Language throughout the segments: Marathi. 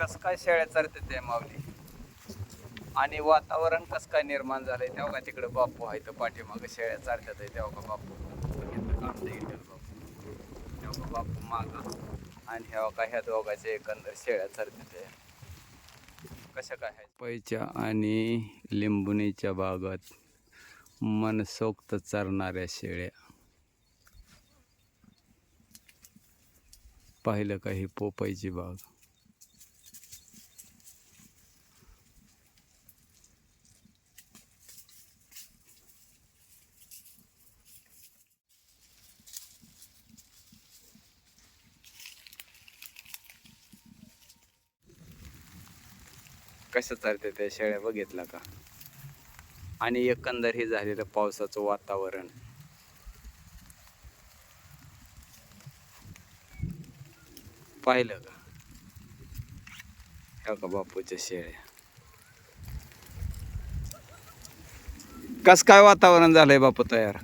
कसं काय शेळ्या चरते ते माऊली? आणि वातावरण कसं काय निर्माण झालंय? तेव्हा का तिकडे बापू आहे तर पाठीमागं शेळ्या चालतात तेव्हा का बापू? काम बापू. तेव्हा का बापू मागा? आणि ह्या का ह्या दोघांचे एकंदर शेळ्या चरते ते कशा काय आहे? पैच्या आणि लिंबुणीच्या बागात मनसोक्त चरणाऱ्या शेळ्या. पाहिलं का ही पोपईची बाग कसं चालते त्या शेळ्या बघितला का? आणि एकंदर हे झालेलं पावसाचं वातावरण. पाहिलं का? ह्या का बापूच्या शेळ्या. कस काय वातावरण झालंय बापू तयार?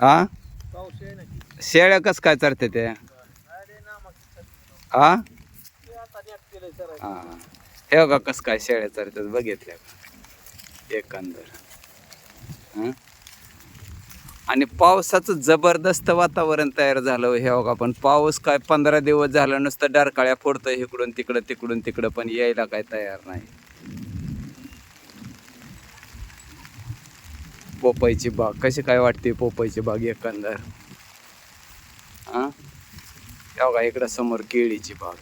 हा? शेळ्या कस काय चालते त्या? हा हा. हे बघा कसं काय शेळ्या चालतात बघितल्या एकंदर. आणि पावसाचं जबरदस्त वातावरण तयार झालं हे बघा पण पाऊस काय पंधरा दिवस झाला नुसतं डरकाळ्या फोडतं इकडून तिकडं तिकडून तिकडं पण यायला काय तयार नाही. पोपईची बाग कशी काय वाटते पोपईची बाग एकंदर? हा बघा इकडं समोर केळीची बाग.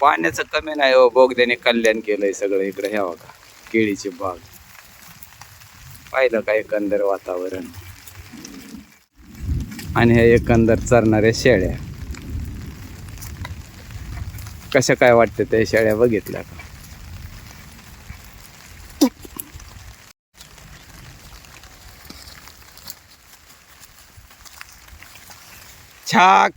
पाण्याचं कमी नाही हो बोगद्याने कल्याण केलंय सगळं इकडे ह्या बघा केळीची बाग. पाहिलं का एकंदर वातावरण? आणि हे एकंदर चरणाऱ्या शेळ्या. कशा काय वाटते त्या शेळ्या बघितल्या का? छाक!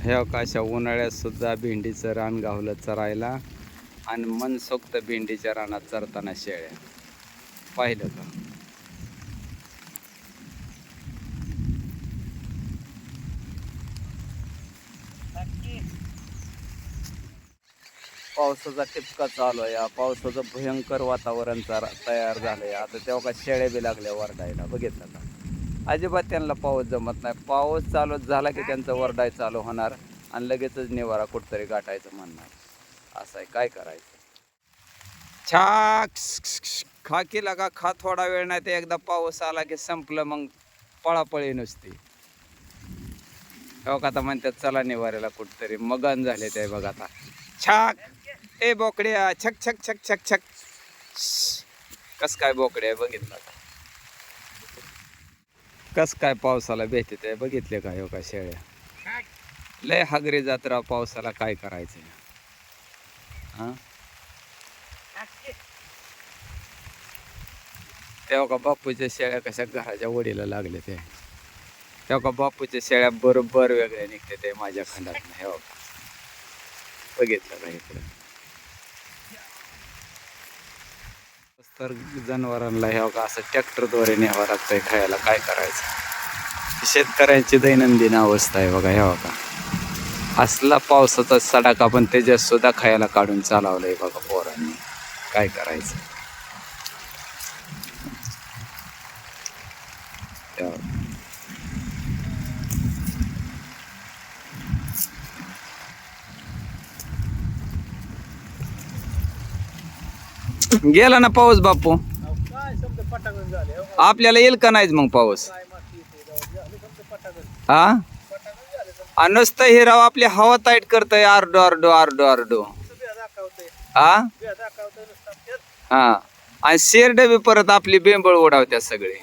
हे अवकाशा उन्हाळ्यात सुद्धा भेंडीचं रान गावलं चरायला आणि मनसोक्त भेंडीच्या रानात चरताना शेळ्या. पाहिलं का पावसाचा टिपका चालू आहे. या पावसाचं भयंकर वातावरण चार- तयार झालंय. आता तेव्हा का शेळ्या बी लागल्या वरडायला. बघितलं का? अजिबात त्यांना पाऊस जमत नाही. पाऊस चालू झाला की त्यांचं वरडाय चालू होणार आणि लगेचच निवारा कुठतरी गाठायचं म्हणणार. असं आहे काय करायचं? छाक खा केला का खा थोडा वेळ नाही ते एकदा पाऊस आला की संपलं मग पळापळी नुसती. हो का आता म्हणतात चला निवाऱ्याला कुठतरी मगन झाले ते बघ आता. छाक ए बोकड्या छक छक छक छक छक. कस काय बोकड्या बघितलं कस काय पावसाला भेटते ते बघितले का हो का शेळ्या? लय हागरी जात्रा पावसाला काय करायचं हा? तेव्हा का बापूच्या शेळ्या कशा घराच्या वडीला लागले ते? तेव्हा का बापूच्या शेळ्या बरोबर वेगळ्या निघते ते माझ्या खंडात हे बघा. बघितलं का इकडं? तर जनावरांना हे बघा असं ट्रॅक्टरद्वारे न्यावं लागतंय खायला. काय करायचं? शेतकऱ्यांची दैनंदिन अवस्था आहे बघा हे बघा. असला पावसाचा सडाका पण त्याच्यात सुद्धा खायला काढून चालवलंय बघा पोरांनी. काय करायचं? गेला ना पाऊस बापू. आपल्याला येईल का नाहीच मग पाऊस? हा? नुसतं हे राव आपली हवा ताईट करतय आरडो आरडो आरडो आरडो. हा? हा. आणि शेरडे बी परत आपली बेंबळ ओढावत्या सगळे.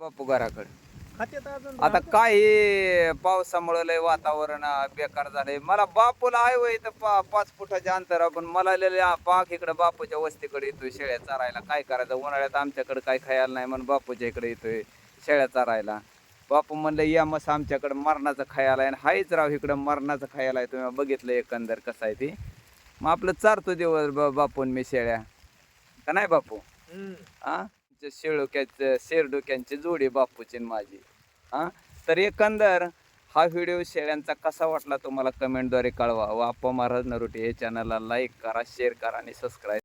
बापू घराकडे. खात्यात अजून आता काय हे? पावसामुळे लय वातावरण बेकार झालंय. मला बापूला आहे वय इथं पा पाच फुटाच्या अंतर पण मला लय लय पाक इकडे बापूच्या वस्तीकडे येतोय शेळ्या चारायला. काय करायचं? उन्हाळ्यात आमच्याकडे काय खायला नाही म्हणून बापूच्या इकडे येतोय शेळ्या चारायला. बापू म्हणलं या मस आमच्याकडे मरणाचं खायला आहे आणि हायच राव इकडं मरणाचं खायला आहे. तुम्ही बघितलं एकंदर कसं आहे ते? मग आपलं चारतो दिवस ब- बापून मी शेळ्या. का नाही बापू? हम्म. हा शेळुक्याचं शेरडुक्यांची जोडी बापूची माझी. हां? तर एकंदर हा व्हिडिओ शेळ्यांचा कसा वाटला तुम्हाला कमेंटद्वारे कळवा. व आप्पा महाराज नरोटे हे चॅनलला लाईक करा शेअर करा आणि सबस्क्राईब